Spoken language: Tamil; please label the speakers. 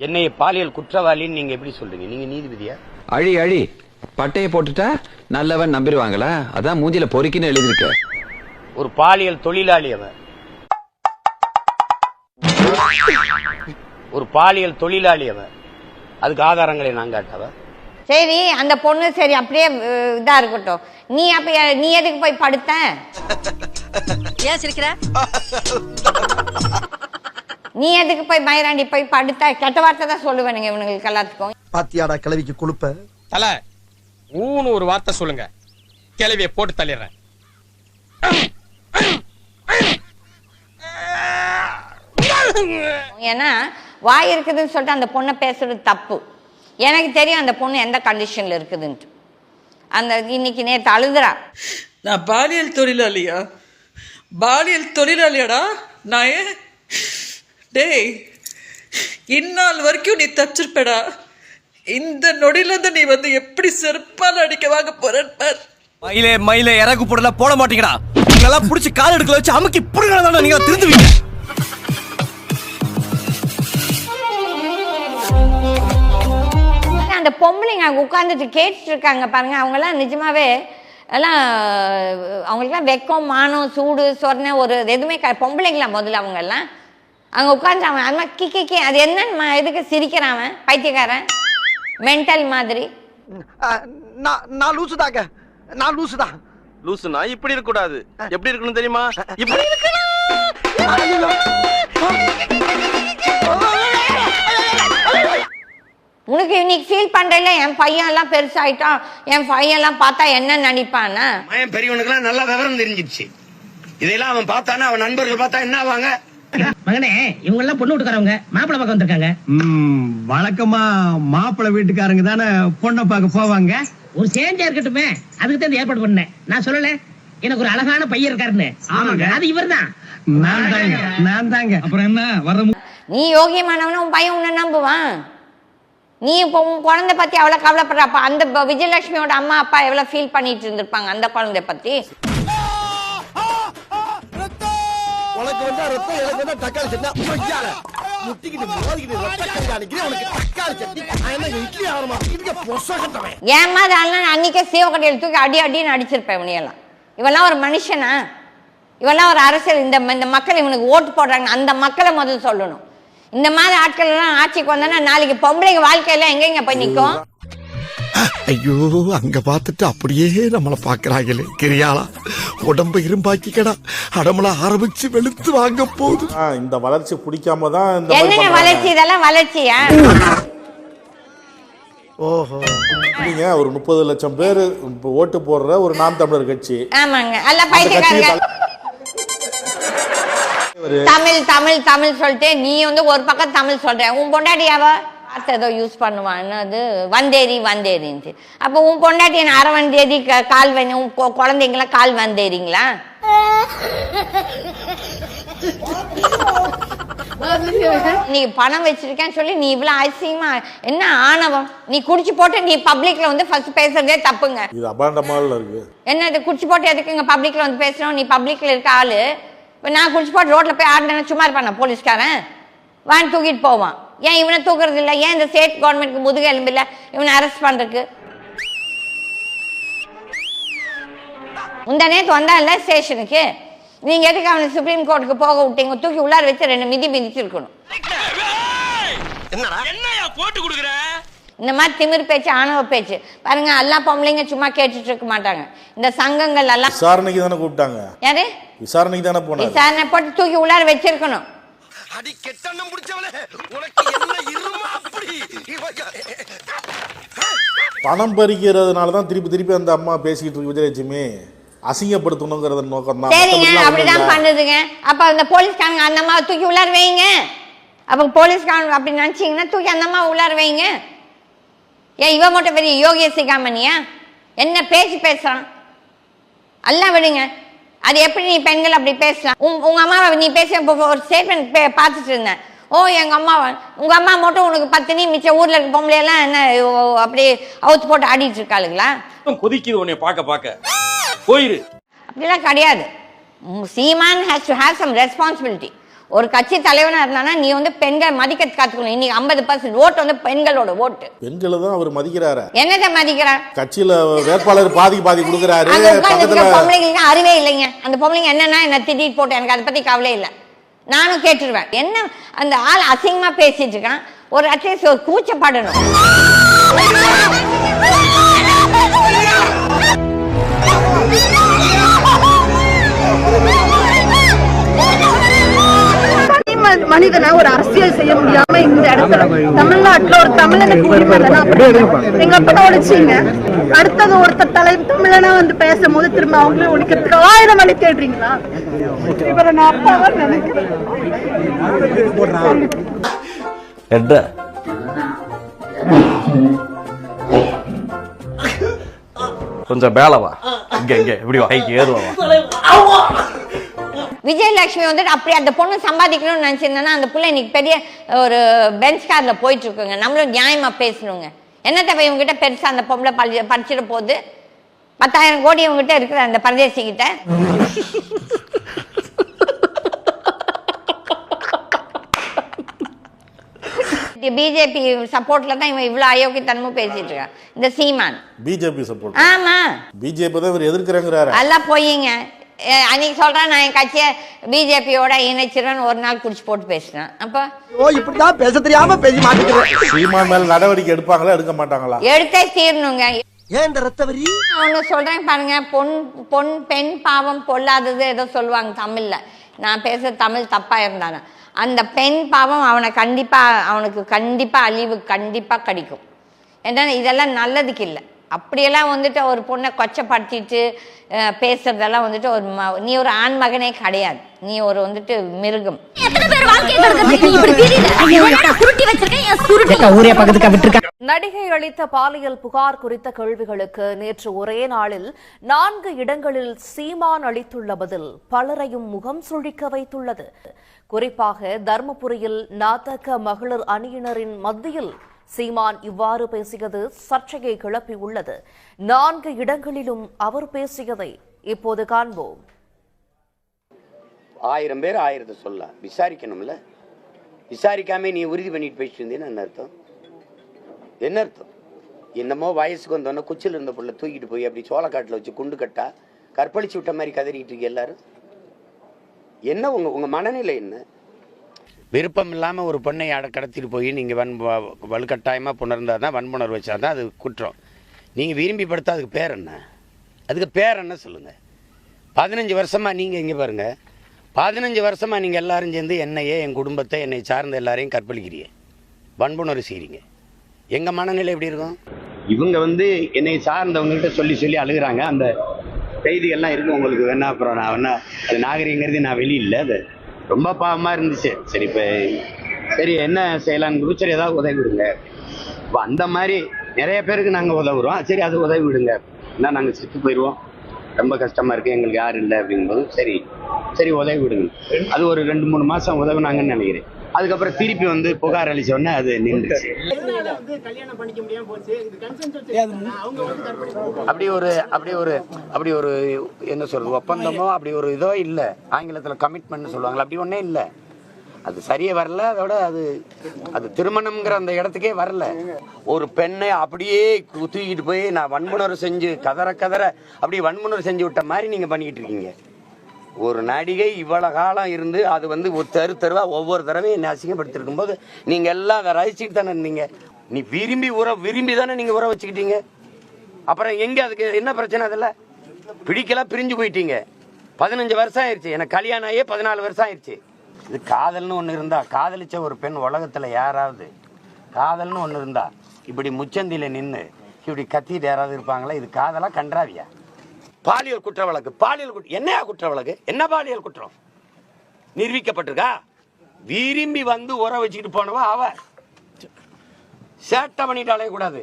Speaker 1: என்னை பாலியல் குற்றவாளின்னு நீங்க எப்படி சொல்றீங்க? நீங்க நீதிபதியா?
Speaker 2: அழி அழி. பட்டைய போட்டுட்டா நல்லவன் நம்பிடுவாங்களா? அதான் மூஞ்சில பொறுக்கின்னு எழுதிருக்க
Speaker 1: ஒரு பாலியல் தொழிலாளி அவன். ஒரு பாலியல் தொழிலாளி அவன். அதுக்கு ஆதாரங்களை நான் காட்டவா?
Speaker 3: சரி அந்த பொண்ணு சரி அப்படியே அஹ், இதா இருக்கட்டும். நீ அப்ப எ- நீ எதுக்கு போய் படுத்த?
Speaker 4: ஏன் சிரிக்கிற?
Speaker 3: நீ எதுக்கு போய் மயிராண்டி போய் படுத்த? கெட்ட வார்த்தை தான் சொல்லுவேனுங்க இவனுங்களுக்கு எல்லாத்துக்கும்.
Speaker 5: பாத்தியாடா கிளவிக்கு கொழுப்ப?
Speaker 6: தல ஊன்னு ஒரு வார்த்தை சொல்லுங்க. கிளவிய போட்டு தள்ளிடுறேன்.
Speaker 3: ஏன்னா வாய் இருக்குதுன்னு சொல்லிட்டு அந்த பொண்ணை பேசுறது தப்பு. எனக்கு தெரியும் அந்த பொண்ணு எந்த கண்டிஷன்ல இருக்குதுன்ட்டு. அந்த இன்னைக்கு நேத்து அழுதுறா.
Speaker 7: நான் பாலியல் தொழிலாளியா? பாலியல் தொழிலாளியாடா? நான் டேய் இந்நாள் வரைக்கும் நீ தச்சிருப்படா. இந்த நொடியில இருந்து நீ வந்து எப்படி செருப்பால் அடிக்க வாங்க போறேன்னு பார்.
Speaker 8: மயிலே மயிலே இறகு போடல போட மாட்டீங்கடா. நீங்கெல்லாம் புடிச்சு கால் எடுக்கல வச்சு அமுக்கி புடுங்கடா நீங்க திருந்துவீங்க.
Speaker 3: அந்த பொம்பளைங்க அங்க உட்காந்துட்டு கேட்டுட்டு இருக்காங்க பாருங்க அவங்கெல்லாம் நிஜமாவே எல்லாம் அவங்களுக்குலாம் வெக்கம் மானம் சூடு சொர்ண ஒரு எதுவுமே க பொம்பளைங்களா முதல்ல அவங்க எல்லாம் அங்க உட்காந்து அவன் அது மாதிரி கி கி அது என்னன்னு எதுக்கு சிரிக்கிறான் அவன் பைத்தியக்காரன்? மென்டல் மாதிரி.
Speaker 5: நான் நான் லூசுதாங்க நான் லூசுதான்
Speaker 9: லூசுனா இப்படி இருக்க கூடாது எப்படி இருக்கணும் தெரியுமா? இப்படி
Speaker 3: உனக்கு இன்னைக்கு ஃபீல் பண்றல என் பையன் எல்லாம் பெருசாயிட்டான். என் பையன் எல்லாம் பார்த்தா என்ன நினைப்பானா
Speaker 10: மயன் பெரியவனுக்குலாம் நல்லா விவரம் தெரிஞ்சிருச்சு இதெல்லாம் அவன் பார்த்தானா? அவன் நண்பர்கள் பார்த்தா என்ன ஆவாங்க?
Speaker 4: மகனே இவங்க எல்லாம் பொண்ணு விட்டுக்காரவங்க. மாப்பிள்ளை பக்கம் வந்திருக்காங்க.
Speaker 8: வழக்கமா மாப்பிள்ளை வீட்டுக்காரங்க தானே பொண்ணை பார்க்க போவாங்க?
Speaker 4: ஒரு சேஞ்சா இருக்கட்டுமே அதுக்கு தான் ஏற்பாடு பண்ணேன். நான் சொல்லல எனக்கு ஒரு அழகான பையன் இருக்காருன்னு. ஆமாங்க. அது இவர்தான்.
Speaker 8: நான் தாங்க நான் தாங்க. அப்புறம் என்ன வர
Speaker 3: நீ யோகியமானவன உன் பையன் உன்னை நம்புவான். நீ இப்போ உன் குழந்தை பத்தி அவ்வளவு கவலைப்படுற அப்ப அந்த விஜயலட்சுமியோட அம்மா அப்பா எவ்வளவு ஃபீல் பண்ணிட்டு இருந்திருப்பாங்க அந்த குழந்தை பத்தி?
Speaker 5: உனக்கு வந்தா ரத்தம் எனக்கு வந்தா தக்காளி சட்னி ஐயால முட்டிக்கிட்டு மோதிக்கிட்டு ரத்த கண்காணிக்கிறேன் உனக்கு தக்காளி சட்னி. நான் என்ன இட்லி ஆரமா இதுக்கு பொச கட்டவன்
Speaker 3: ஏமா அதெல்லாம் அன்னைக்கே சீவக்கட்டையில் தூக்கி அடி அடின்னு அடிச்சிருப்பேன் இவனையெல்லாம் இவெல்லாம் ஒரு மனுஷனா? இவெல்லாம் ஒரு அரசியல். இந்த இந்த மக்கள் இவனுக்கு ஓட்டு போடுறாங்க. அந்த மக்களை முதல்ல சொல்லணும். இந்த மாதிரி ஆட்கள் எல்லாம் ஆட்சிக்கு வந்தானா நாளைக்கு பொம்பளைங்க வாழ்க்கையில எங்கெங்க போய் நிக்கும்?
Speaker 5: ஐயோ அங்க பார்த்துட்டு அப்படியே நம்மள பாக்குறாங்களே கிரியாளா உடம்ப இரும்பாக்கிக்கடா அடமல ஆரம்பிச்சு வெளுத்து வாங்க போகுது.
Speaker 9: இந்த வளர்ச்சி பிடிக்காம தான் இந்த
Speaker 3: என்னங்க வளர்ச்சி? இதெல்லாம் வளர்ச்சியா?
Speaker 5: ஓஹோ.
Speaker 9: நீங்க ஒரு முப்பது லட்சம் பேர் ஓட்டு போடுற ஒரு நாம் தமிழர் கட்சி.
Speaker 3: ஆமாங்க. அல்ல பைத்தியக்காரங்க. தமிழ் தமிழ் தமிழ் சொல்லிட்டு நீ வந்து ஒரு பக்கம் தமிழ் சொல்ற. உன் பொண்டாட்டியாவ? பார்த்து ஏதோ யூஸ் பண்ணுவான் என்னது வந்தேரி வந்தேரின்ட்டு அப்போ உன் பொண்டாட்டி என்ன அரை வந்தேரி கால் வந்து உன் குழந்தைங்களா கால் வந்தேரிங்களா நீ பணம் வச்சிருக்கேன்னு சொல்லி நீ இவ்வளவு அதிசயமா என்ன ஆணவம்? நீ குடிச்சு போட்டு நீ பப்ளிக்ல வந்து ஃபர்ஸ்ட் பேசுறதே தப்புங்க.
Speaker 9: இது அபாண்டமால இருக்கு.
Speaker 3: என்ன இது குடிச்சு போட்டு எதுக்குங்க பப்ளிக்ல வந்து பேசுறோம்? நீ பப்ளிக்ல இருக்க ஆளு. நான் குடிச்சு போட்டு ரோட்ல போய் ஆடினா சும்மா இருப்பான போலீஸ்காரன்? வான் தூக்கிட்டு போவான். ஏன் இவனை தூக்குறது இல்ல ஏன் இந்த ஸ்டேட் கவர்மெண்ட்க்கு முதுகு எலும்பு இல்ல இவனை அரெஸ்ட் பண்றதுக்கு? முந்தா நேத்து வந்தா இல்ல ஸ்டேஷனுக்கு நீங்க எதுக்கு அவனை சுப்ரீம் கோர்ட்டுக்கு போக விட்டீங்க? தூக்கி உள்ளார வச்சு ரெண்டு மிதி மிதிச்சிருக்கணும்.
Speaker 6: என்னையா போட்டு கொடுக்குற?
Speaker 3: இந்த மாதிரி திமிர் பேச்சு ஆணவ பேச்சு. பாருங்க எல்லா பொம்பளைங்க சும்மா கேட்டுட்டு இருக்க மாட்டாங்க. இந்த சங்கங்கள் எல்லாம்
Speaker 9: விசாரணைக்கு தானே கூப்பிட்டாங்க.
Speaker 3: யாரு?
Speaker 9: விசாரணைக்கு தானே போனாரு.
Speaker 3: விசாரணை போட்டு தூக்கி உள்ளார வச்சிருக்கணும்.
Speaker 10: அடி கெட்டண்ணம் முடிச்சவளே உனக்கு என்ன இருமா அப்படி?
Speaker 9: பணம் பறிக்கிறதுனால தான் திருப்பி திருப்பி அந்த அம்மா பேசிக்கிட்டு இருக்கு விஜயலட்சுமி. அசிங்கப்படுத்தணுங்கிறத நோக்கம் தான்
Speaker 3: சரிங்க அப்படிதான் பண்ணுதுங்க. அப்ப அந்த போலீஸ்காரங்க அந்த அம்மாவை தூக்கி உள்ளார வைங்க. அப்ப போலீஸ்காரங்க அப்படி நினைச்சீங்கன்னா தூக்கி அந்த அம்மா உள்ளார வைங்க. ஏன் இவ மட்டும் பெரிய யோகிய சிகாமணியா என்ன பேசி பேசுறான்? எல்லாம் விடுங்க. அது எப்படி நீ பெண்கள் அப்படி பேசலாம்? உங்க அம்மாவை நீ பேச ஒரு ஸ்டேட்மெண்ட் பார்த்துட்டு இருந்தேன். ஓ எங்க அம்மா உங்க அம்மா மட்டும் உனக்கு பத்தினி மிச்ச ஊர்ல இருக்க பொம்பளை எல்லாம் என்ன அப்படியே அவுத்து போட்டு ஆடிட்டு இருக்காளுங்களா?
Speaker 6: கொதிக்குது உன்னை பார்க்க பார்க்க. போயிரு.
Speaker 3: அப்படிலாம் கிடையாது. Seeman has to have some responsibility ஒரு கட்சி தலைவனா இருந்தானா நீ வந்து பெண்கள் மதிக்க கத்துக்கணும். இன்னைக்கு ஐம்பது பர்சன்ட் ஓட்டு வந்து பெண்களோட ஓட்டு.
Speaker 9: பெண்களை தான் அவர் மதிக்கிறாரு?
Speaker 3: என்னத்தை மதிக்கிற
Speaker 9: கட்சியில வேட்பாளர் பாதிக்கு பாதி கொடுக்குறாரு
Speaker 3: பொம்பளைங்களுக்கு அறிவே இல்லைங்க. அந்த பொம்பளைங்க என்னன்னா என்ன திட்டிட்டு போட்டு எனக்கு அதை பத்தி கவலை இல்லை. நானும் கேட்டுருவேன். என்ன அந்த ஆள் அசிங்கமா பேசிட்டு இருக்கான். ஒரு அட்லீஸ்ட் ஒரு கூச்சப்படணும்.
Speaker 11: மனிதனா ஒரு அரசியல் செய்ய முடியாம இந்த இடத்துல தமிழ்நாட்டுல ஒரு தமிழனுக்கு உரிமை எங்க அப்பா ஒழிச்சீங்க. அடுத்தது ஒருத்தர் தலை தமிழனா வந்து பேசும்போது திரும்ப அவங்களே ஒழிக்கிறதுக்கு ஆயிரம் வழி தேடுறீங்களா? இவரை நான் அப்பாவா நினைக்கிறேன்.
Speaker 8: கொஞ்சம் மேலவா இங்க இங்க. இப்படி வா. கைக்கு ஏறுவா
Speaker 3: விஜயலட்சுமி வந்துட்டு அப்படி அந்த பொண்ணு சம்பாதிக்கணும்னு நினைச்சிருந்தேன்னா அந்த புள்ள இன்னைக்கு பெரிய ஒரு பெஞ்ச் கார்ல போயிட்டு இருக்குங்க நம்மளும் நியாயமா பேசணுங்க. என்ன தேவை இவங்ககிட்ட பெருசா அந்த பொம்பளை பழி படிச்சிட போகுது? பத்தாயிரம் கோடி இவங்ககிட்ட இருக்குது அந்த பரதேசி கிட்ட. பிஜேபி சப்போர்ட்ல தான் இவன் இவ்வளவு அயோக்கியத்தனமும் பேசிட்டு இருக்கான். இந்த சீமான்.
Speaker 9: பிஜேபி சப்போர்ட்
Speaker 3: ஆமா.
Speaker 9: பிஜேபி தான் இவர் எதிர்க்கிறாங்கிறாரு.
Speaker 3: எல்லாம் பொய்யுங்க அஹ் அன்னைக்கு சொல்றேன் நான் என் கட்சியை பிஜேபியோட இணைச்சிருவேன் ஒரு நாள் குடிச்சு போட்டு பேசினேன். அப்ப
Speaker 5: ஓ இப்படிதான் பேச தெரியாம பேசி மாட்டேங்கிறேன்
Speaker 9: சீமா மேல நடவடிக்கை எடுப்பாங்களா எடுக்க மாட்டாங்களா?
Speaker 3: எடுத்தே தீரணுங்க.
Speaker 5: ஏன் இந்த ரத்த வரி
Speaker 3: ஒன்று சொல்றேன் பாருங்க பொன் பொன் பெண் பாவம் பொல்லாதது ஏதோ சொல்லுவாங்க தமிழ்ல. நான் பேசுற தமிழ் தப்பா இருந்தானே அந்த பெண் பாவம் அவனை கண்டிப்பா அவனுக்கு கண்டிப்பா அழிவு கண்டிப்பா கிடைக்கும். ஏன்னா இதெல்லாம் நல்லதுக்கு இல்லை. அப்படியெல்லாம் வந்துட்டு ஒரு பொண்ணை கொச்சப்படுத்திட்டு அஹ், பேசுறதெல்லாம் வந்துட்டு ஒரு நீ ஒரு ஆண் மகனே கிடையாது. நீ ஒரு வந்துட்டு மிருகம்.
Speaker 12: நடிகை அளித்த பாலியல் புகார் குறித்த கேள்விகளுக்கு நேற்று ஒரே நாளில் நான்கு இடங்களில் சீமான் அளித்துள்ள பதில் பலரையும் முகம் சுழிக்க வைத்துள்ளது. குறிப்பாக தர்மபுரியில் நாதக மகளிர் அணியினரின் மத்தியில் சீமான் இவ்வாறு பேசியது சர்ச்சையை கிளப்பியுள்ளது நான்கு இடங்களிலும் அவர் பேசியதை இப்போது காண்போம்.
Speaker 10: ஆயிரம் பேர் ஆயிரத்தை சொல்லலாம் விசாரிக்கணும்ல? விசாரிக்காம நீ உறுதி பண்ணிட்டு போயிட்டு இருந்தீன்னு என்ன அர்த்தம்? என்ன அர்த்தம்? என்னமோ வயசுக்கு வந்தோடனே குச்சில் இருந்த புள்ள தூக்கிட்டு போய் அப்படி சோளக்காட்டில் வச்சு குண்டு கட்டா கற்பழிச்சு விட்ட மாதிரி கதறிட்டு இருக்கு எல்லாரும்? என்ன உங்க உங்க மனநிலை என்ன? விருப்பம் இல்லாமல் ஒரு பொண்ணை அட கடத்திட்டு போய் நீங்கள் வன் வலுக்கட்டாயமாக புணர்ந்தா தான் வன்புணர்வு வச்சா தான் அது குற்றம். நீங்கள் விரும்பி படுத்தா அதுக்கு பேர் என்ன? அதுக்கு பேர் என்ன சொல்லுங்கள் பதினஞ்சு வருஷமாக நீங்கள் இங்கே பாருங்க. பதினஞ்சு வருஷமாக நீங்கள் எல்லாரும் சேர்ந்து என்னையே என் குடும்பத்தை என்னை சார்ந்த எல்லாரையும் கற்பழிக்கிறீங்க. வன்புணர்வு செய்கிறீங்க எங்கள் மனநிலை எப்படி இருக்கும்? இவங்க வந்து என்னை சார்ந்தவங்ககிட்ட சொல்லி சொல்லி அழுகுறாங்க. அந்த செய்திகள்லாம் இருக்கு. உங்களுக்கு வேணா அப்புறம் நான் வேணா அது நாகரிகங்கிறது நான் வெளியில்ல அது. ரொம்ப பாவமாக இருந்துச்சு. சரி இப்போ சரி என்ன செய்யலான்னு சரி ஏதாவது உதவி விடுங்க. இப்போ அந்த மாதிரி நிறைய பேருக்கு நாங்கள் உதவுறோம். சரி அது உதவி விடுங்க. என்ன நாங்கள் செத்து போயிடுவோம் ரொம்ப கஷ்டமா இருக்கு. எங்களுக்கு யாரும் இல்லை அப்படிங்கும்போது சரி சரி உதவி விடுங்க. அது ஒரு ரெண்டு மூணு மாசம் உதவுனாங்கன்னு நினைக்கிறேன். அதுக்கப்புறம் திருப்பி வந்து புகார் அளிச்ச உடனே அது நின்றுச்சு. அப்படி ஒரு அப்படி ஒரு அப்படி ஒரு என்ன சொல்றது ஒப்பந்தமோ அப்படி ஒரு இதோ இல்லை. ஆங்கிலத்தில் கமிட்மெண்ட் சொல்லுவாங்களா அப்படி ஒன்றே இல்லை. அது சரியே வரல அதோட அது அது திருமணம்ங்கிற அந்த இடத்துக்கே வரல. ஒரு பெண்ணை அப்படியே தூக்கிட்டு போய் நான் வன்முணர்வு செஞ்சு கதற கதற அப்படியே வன்முணர்வு செஞ்சு விட்ட மாதிரி நீங்க பண்ணிக்கிட்டு இருக்கீங்க. ஒரு நடிகை இவ்வளவு காலம் இருந்து அது வந்து ஒரு தெரு தெருவா ஒவ்வொரு தடவையும் என்னை அசிங்கப்படுத்திருக்கும் போது நீங்க எல்லாம் அதை ரசிச்சுட்டு தானே இருந்தீங்க. நீ விரும்பி உற விரும்பி தானே நீங்க உற வச்சுக்கிட்டீங்க. அப்புறம் எங்க அதுக்கு என்ன பிரச்சனை அதில்? பிடிக்கலாம் பிரிஞ்சு போயிட்டீங்க. பதினஞ்சு வருஷம் ஆயிடுச்சு. எனக்கு கல்யாணம் ஆகியே பதினாலு வருஷம் ஆயிடுச்சு. இது காதல்னு ஒன்று இருந்தா காதலிச்ச ஒரு பெண் உலகத்தில் யாராவது காதல்னு ஒன்று இருந்தா இப்படி முச்சந்தியில் நின்று இப்படி கத்திட்டு யாராவது இருப்பாங்களா? இது காதலாக கன்றாவியா? பாலியல் குற்ற வழக்கு பாலியல் குற்ற என்னையா குற்ற வழக்கு என்ன பாலியல் குற்றம்? நிரூபிக்கப்பட்டிருக்கா? விரும்பி வந்து உற வச்சுக்கிட்டு போனவா அவ. சேட்டை பண்ணிட்டு அலையக்கூடாது.